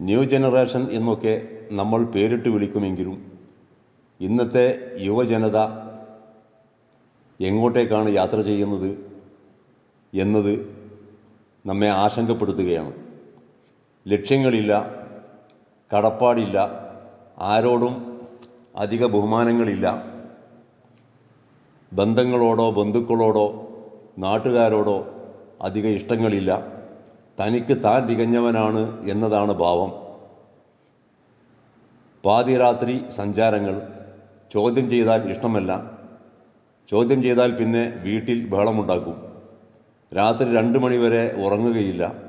New generation എന്നൊക്കെ നമ്മൾ പേരിട്ട് വിളിക്കുമെങ്കിലും ഇന്നത്തെ യുവജനത എങ്ങോട്ടേക്കാണ് യാത്ര ചെയ്യുന്നത് എന്നത് നമ്മെ ആശങ്കപ്പെടുത്തുകയാണ്. ലക്ഷ്യങ്ങളില്ല കടപ്പാടില്ല ആരോടും അധിക ബഹുമാനങ്ങളില്ല. ബന്ധങ്ങളോടോ ബന്ധുക്കളോടോ നാട്ടുകാരോടോ അധിക ഇഷ്ടങ്ങളില്ല. തനിക്ക് താൻ തികഞ്ഞവനാണ് എന്നതാണ് ഭാവം. പാതിരാത്രി സഞ്ചാരങ്ങൾ ചോദ്യം ചെയ്താൽ ഇഷ്ടമല്ല. ചോദ്യം ചെയ്താൽ പിന്നെ വീട്ടിൽ ബഹളമുണ്ടാക്കും. രാത്രി രണ്ട് മണിവരെ ഉറങ്ങുകയില്ല.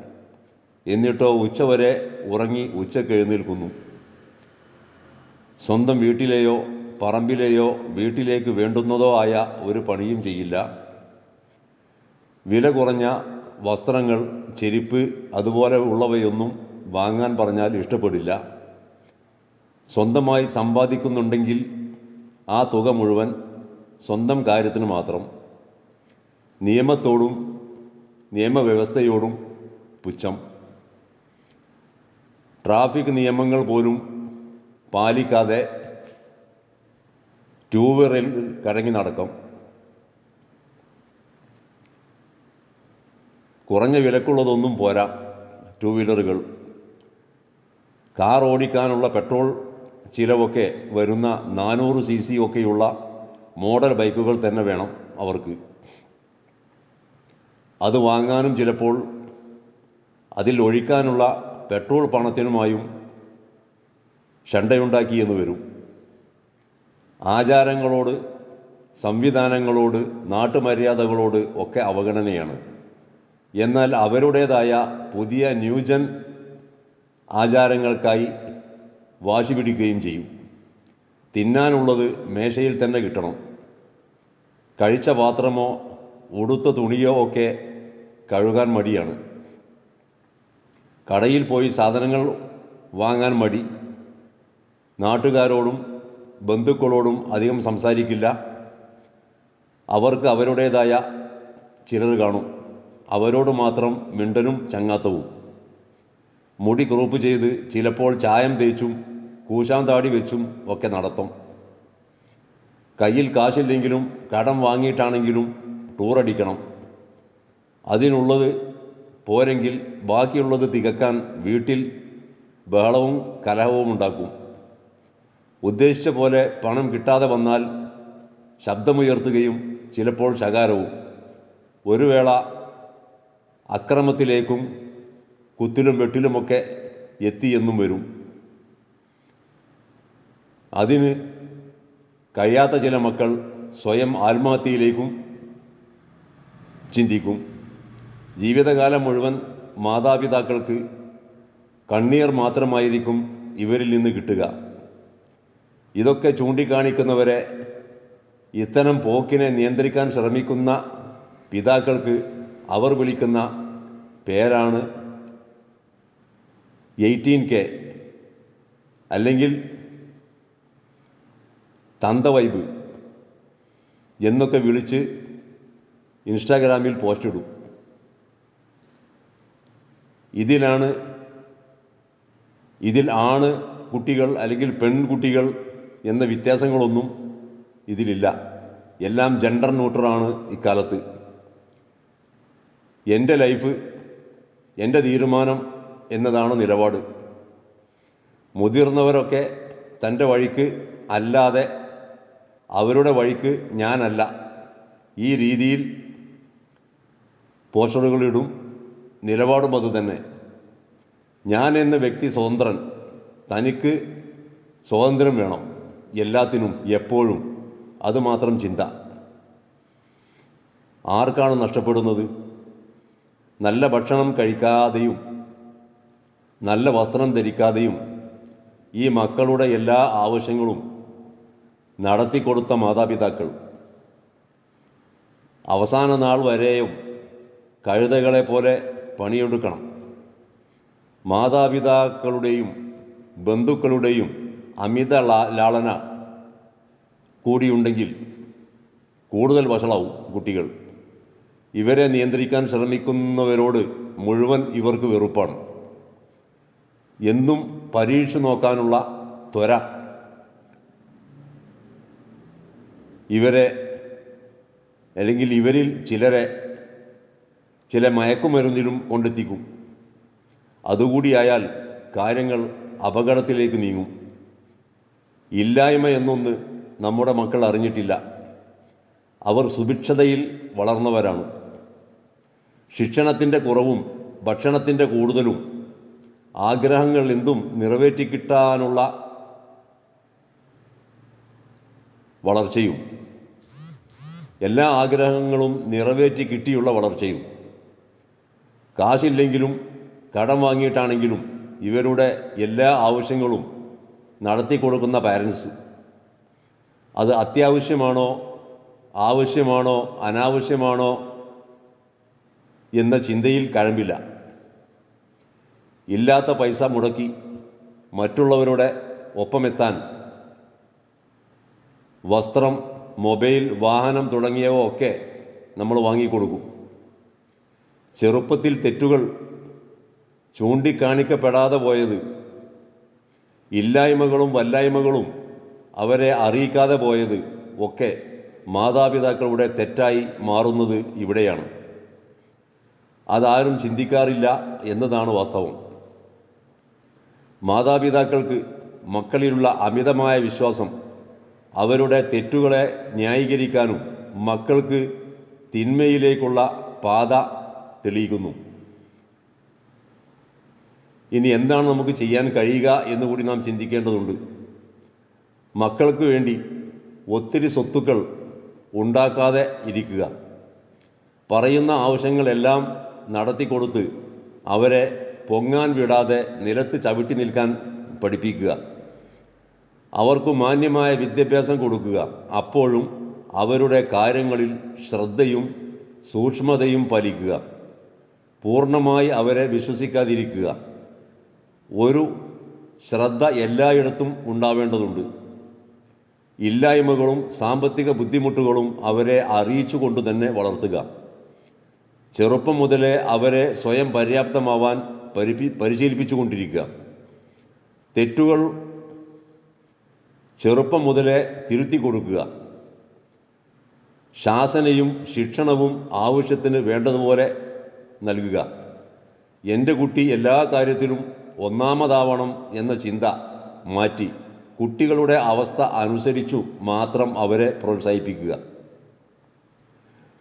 എന്നിട്ടോ ഉച്ചവരെ ഉറങ്ങി ഉച്ചയ്ക്ക് എഴുന്നേൽക്കുന്നു. സ്വന്തം വീട്ടിലെയോ പറമ്പിലെയോ വീട്ടിലേക്ക് വേണ്ടുന്നതോ ആയ ഒരു പണിയും ചെയ്യില്ല. വില കുറഞ്ഞ വസ്ത്രങ്ങൾ ചെരുപ്പ് അതുപോലെ ഉള്ളവയൊന്നും വാങ്ങാൻ പറഞ്ഞാൽ ഇഷ്ടപ്പെടില്ല. സ്വന്തമായി സമ്പാദിക്കുന്നുണ്ടെങ്കിൽ ആ തുക മുഴുവൻ സ്വന്തം കാര്യത്തിന് മാത്രം. നിയമത്തോടും നിയമവ്യവസ്ഥയോടും പുച്ഛം. ട്രാഫിക് നിയമങ്ങൾ പോലും പാലിക്കാതെ ടൂ വീലറിൽ കറങ്ങി നടക്കും. കുറഞ്ഞ വിലക്കുള്ളതൊന്നും പോരാ. ടു വീലറുകൾ കാർ ഓടിക്കാനുള്ള പെട്രോൾ ചിലവൊക്കെ വരുന്ന നാനൂറ് സി സി ഒക്കെയുള്ള മോഡൽ ബൈക്കുകൾ തന്നെ വേണം അവർക്ക്. അത് വാങ്ങാനും ചിലപ്പോൾ അതിൽ ഒഴിക്കാനുള്ള പെട്രോൾ പണത്തിനുമായും ഷണ്ടയുണ്ടാക്കി എന്ന് വരും. ആചാരങ്ങളോട് സംവിധാനങ്ങളോട് നാട്ടുമര്യാദകളോട് ഒക്കെ അവഗണനയാണ്. എന്നാൽ അവരുടേതായ പുതിയ ന്യൂജൻ ആചാരങ്ങൾക്കായി വാശി പിടിക്കുകയും ചെയ്യും. തിന്നാനുള്ളത് മേശയിൽ തന്നെ കിട്ടണം. കഴിച്ച പാത്രമോ ഉടുത്ത തുണിയോ ഒക്കെ കഴുകാൻ മടിയാണ്. കടയിൽ പോയി സാധനങ്ങൾ വാങ്ങാൻ മടി. നാട്ടുകാരോടും ബന്ധുക്കളോടും അധികം സംസാരിക്കില്ല. അവർക്ക് അവരുടേതായ ചിലർ കാണും. അവരോട് മാത്രം മിണ്ടനും ചങ്ങാത്തവും. മുടി ക്രൂപ്പ് ചെയ്ത് ചിലപ്പോൾ ചായം തേച്ചും കൂശാൻ താടി വെച്ചും ഒക്കെ നടത്തും. കയ്യിൽ കാശില്ലെങ്കിലും കടം വാങ്ങിയിട്ടാണെങ്കിലും ടൂറടിക്കണം അതിനുള്ളത് പോരെങ്കിൽ ബാക്കിയുള്ളത് തികക്കാൻ വീട്ടിൽ ബഹളവും കലഹവും ഉണ്ടാക്കും. ഉദ്ദേശിച്ച പോലെ പണം കിട്ടാതെ വന്നാൽ ശബ്ദമുയർത്തുകയും ചിലപ്പോൾ ശകാരവും. ഒരു വേള അക്രമത്തിലേക്കും കുത്തിലും വെട്ടിലുമൊക്കെ എത്തിയെന്നും വരും. അതിന് കഴിയാത്ത ചില മക്കൾ സ്വയം ആത്മഹത്യയിലേക്കും ചിന്തിക്കും. ജീവിതകാലം മുഴുവൻ മാതാപിതാക്കൾക്ക് കണ്ണീർ മാത്രമായിരിക്കും ഇവരിൽ നിന്ന് കിട്ടുക. ഇതൊക്കെ ചൂണ്ടിക്കാണിക്കുന്നവരെ ഇത്തരം പോക്കിനെ നിയന്ത്രിക്കാൻ ശ്രമിക്കുന്ന പിതാക്കൾക്ക് അവർ വിളിക്കുന്ന പേരാണ് എയ്റ്റീൻ കെ. അല്ലെങ്കിൽ തന്തവൈബ് എന്നൊക്കെ വിളിച്ച് ഇൻസ്റ്റാഗ്രാമിൽ പോസ്റ്റ് ഇടും. ഇതിലാണ് ഇതിൽ ആണ് കുട്ടികൾ അല്ലെങ്കിൽ പെൺകുട്ടികൾ എന്ന വ്യത്യാസങ്ങളൊന്നും ഇതിലില്ല. എല്ലാം ജെൻഡർ ന്യൂട്രലാണ് ഇക്കാലത്ത്. എന്റെ ലൈഫ് എന്റെ തീരുമാനം എന്നതാണ് നിലപാട്. മുതിർന്നവരൊക്കെ തന്റെ വഴിക്ക് അല്ലാതെ അവരുടെ വഴിക്ക് ഞാനല്ല. ഈ രീതിയിൽ പോസ്റ്ററുകളിടും നിലപാടും അത് തന്നെ. ഞാൻ എന്ന വ്യക്തി സ്വതന്ത്രൻ. തനിക്ക് സ്വാതന്ത്ര്യം വേണം എല്ലാത്തിനും എപ്പോഴും. അതുമാത്രം ചിന്ത. ആർക്കാണ് നഷ്ടപ്പെടുന്നത്? നല്ല ഭക്ഷണം കഴിക്കാതെയും നല്ല വസ്ത്രം ധരിക്കാതെയും ഈ മക്കളുടെ എല്ലാ ആവശ്യങ്ങളും നടത്തിക്കൊടുത്ത മാതാപിതാക്കൾ. അവസാന നാൾ വരെയും കഴുതകളെ പോലെ പണിയെടുക്കണം. മാതാപിതാക്കളുടെയും ബന്ധുക്കളുടെയും അമിത ലാ- ലാളന കൂടിയുണ്ടെങ്കിൽ കൂടുതൽ വഷളാവും കുട്ടികൾ. ഇവരെ നിയന്ത്രിക്കാൻ ശ്രമിക്കുന്നവരോട് മുഴുവൻ ഇവർക്ക് വെറുപ്പാണ്. എന്നും പരീക്ഷ നോക്കാനുള്ള ത്വര. ഇവരെ അല്ലെങ്കിൽ ഇവരിൽ ചിലരെ ചില മയക്കുമരുന്നിലും കൊണ്ടെത്തിക്കും. അതുകൂടിയായാൽ കാര്യങ്ങൾ അപകടത്തിലേക്ക് നീങ്ങും. ഇല്ലായ്മ എന്നൊന്ന് നമ്മുടെ മക്കൾ അറിഞ്ഞിട്ടില്ല. അവർ സുഭിക്ഷതയിൽ വളർന്നവരാണ്. ശിക്ഷണത്തിന്റെ കുറവും ഭക്ഷണത്തിന്റെ കൂടുതലും ആഗ്രഹങ്ങൾ എന്തും നിറവേറ്റിക്കിട്ടാനുള്ള വളർച്ചയും എല്ലാ ആഗ്രഹങ്ങളും നിറവേറ്റി കിട്ടിയുള്ള വളർച്ചയും. കാശില്ലെങ്കിലും കടം വാങ്ങിയിട്ടാണെങ്കിലും ഇവരുടെ എല്ലാ ആവശ്യങ്ങളും നടത്തി കൊടുക്കുന്ന പാരൻസ് അത് അത്യാവശ്യമാണോ ആവശ്യമാണോ അനാവശ്യമാണോ എന്ന ചിന്തയിൽ കഴമ്പില്ല. ഇല്ലാത്ത പൈസ മുടക്കി മറ്റുള്ളവരുടെ ഒപ്പമെത്താൻ വസ്ത്രം മൊബൈൽ വാഹനം തുടങ്ങിയവ ഒക്കെ നമ്മൾ വാങ്ങിക്കൊടുക്കും. ചെറുപ്പത്തിൽ തെറ്റുകൾ ചൂണ്ടിക്കാണിക്കപ്പെടാതെ പോയത് ഇല്ലായ്മകളും വല്ലായ്മകളും അവരെ അറിയിക്കാതെ പോയത് ഒക്കെ മാതാപിതാക്കളുടെ തെറ്റായി മാറുന്നത് ഇവിടെയാണ്. അതാരും ചിന്തിക്കാറില്ല എന്നതാണ് വാസ്തവം. മാതാപിതാക്കൾക്ക് മക്കളിലുള്ള അമിതമായ വിശ്വാസം അവരുടെ തെറ്റുകളെ ന്യായീകരിക്കാനും മക്കൾക്ക് തിന്മയിലേക്കുള്ള പാത തെളിയിക്കുന്നു. ഇനി എന്താണ് നമുക്ക് ചെയ്യാൻ കഴിയുക എന്ന് കൂടി നാം ചിന്തിക്കേണ്ടതുണ്ട്. മക്കൾക്ക് വേണ്ടി ഒത്തിരി സ്വത്തുക്കൾ ഉണ്ടാക്കാതെ ഇരിക്കുക. പറയുന്ന ആവശ്യങ്ങളെല്ലാം നടത്തിക്കൊടുത്ത് അവരെ പൊങ്ങാൻ വിടാതെ നിലത്ത് ചവിട്ടി നിൽക്കാൻ പഠിപ്പിക്കുക. അവർക്ക് മാന്യമായ വിദ്യാഭ്യാസം കൊടുക്കുക. അപ്പോഴും അവരുടെ കാര്യങ്ങളിൽ ശ്രദ്ധയും സൂക്ഷ്മതയും പാലിക്കുക. പൂർണമായി അവരെ വിശ്വസിക്കാതിരിക്കുക. ഒരു ശ്രദ്ധ എല്ലായിടത്തും ഉണ്ടാവേണ്ടതുണ്ട്. ഇല്ലായ്മകളും സാമ്പത്തിക ബുദ്ധിമുട്ടുകളും അവരെ അറിയിച്ചു തന്നെ വളർത്തുക. ചെറുപ്പം മുതലേ അവരെ സ്വയം പര്യാപ്തമാവാൻ പരിപി പരിശീലിപ്പിച്ചുകൊണ്ടിരിക്കുക. തെറ്റുകൾ ചെറുപ്പം മുതലേ തിരുത്തി കൊടുക്കുക ശാസനയും ശിക്ഷണവും ആവശ്യത്തിന് വേണ്ടതുപോലെ നൽകുക. എന്റെ കുട്ടി എല്ലാ കാര്യത്തിലും ഒന്നാമതാവണം എന്ന ചിന്ത മാറ്റി കുട്ടികളുടെ അവസ്ഥ അനുസരിച്ചു മാത്രം അവരെ പ്രോത്സാഹിപ്പിക്കുക.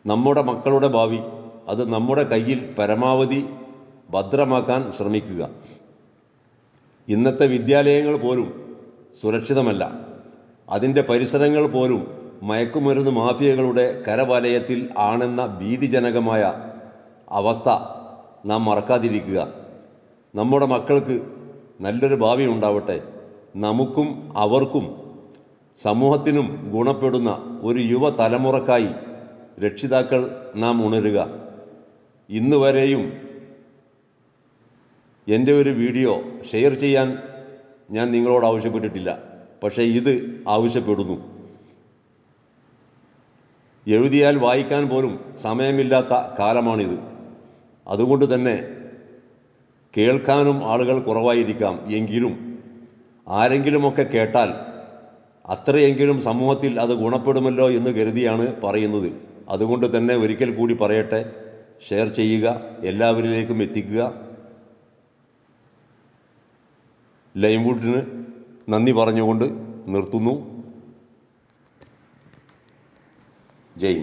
നമ്മുടെ മക്കളുടെ ഭാവി അത് നമ്മുടെ കയ്യിൽ പരമാവധി ഭദ്രമാക്കാൻ ശ്രമിക്കുക. ഇന്നത്തെ വിദ്യാലയങ്ങൾ പോലും സുരക്ഷിതമല്ല. അതിന്റെ പരിസരങ്ങൾ പോലും മയക്കുമരുന്ന് മാഫിയകളുടെ കരവലയത്തിൽ ആണെന്ന ഭീതിജനകമായ അവസ്ഥ നാം മറക്കാതിരിക്കുക. നമ്മുടെ മക്കൾക്ക് നല്ലൊരു ഭാവി ഉണ്ടാവട്ടെ. നമുക്കും അവർക്കും സമൂഹത്തിനും ഗുണപ്പെടുന്ന ഒരു യുവതലമുറക്കായി രക്ഷിതാക്കൾ നാം ഉണരുക. ഇന്ന് വരെയും എന്റെ ഒരു വീഡിയോ ഷെയർ ചെയ്യാൻ ഞാൻ നിങ്ങളോട് ആവശ്യപ്പെട്ടിട്ടില്ല. പക്ഷേ ഇത് ആവശ്യപ്പെടുന്നു. എഴുതിയാൽ വായിക്കാൻ പോലും സമയമില്ലാത്ത കാലമാണിത്. അതുകൊണ്ട് തന്നെ കേൾക്കാനും ആളുകൾ കുറവായിരിക്കാം. എങ്കിലും ആരെങ്കിലുമൊക്കെ കേട്ടാൽ അത്രയെങ്കിലും സമൂഹത്തിൽ അത് ഗുണപ്പെടുമല്ലോ എന്ന് കരുതിയാണ് പറയുന്നത്. അതുകൊണ്ട് തന്നെ ഒരിക്കൽ കൂടി പറയട്ടെ ഷെയർ ചെയ്യുക എല്ലാവരിലേക്കും എത്തിക്കുക. ലൈംവുഡിന് നന്ദി പറഞ്ഞുകൊണ്ട് നിർത്തുന്നു. ജയ്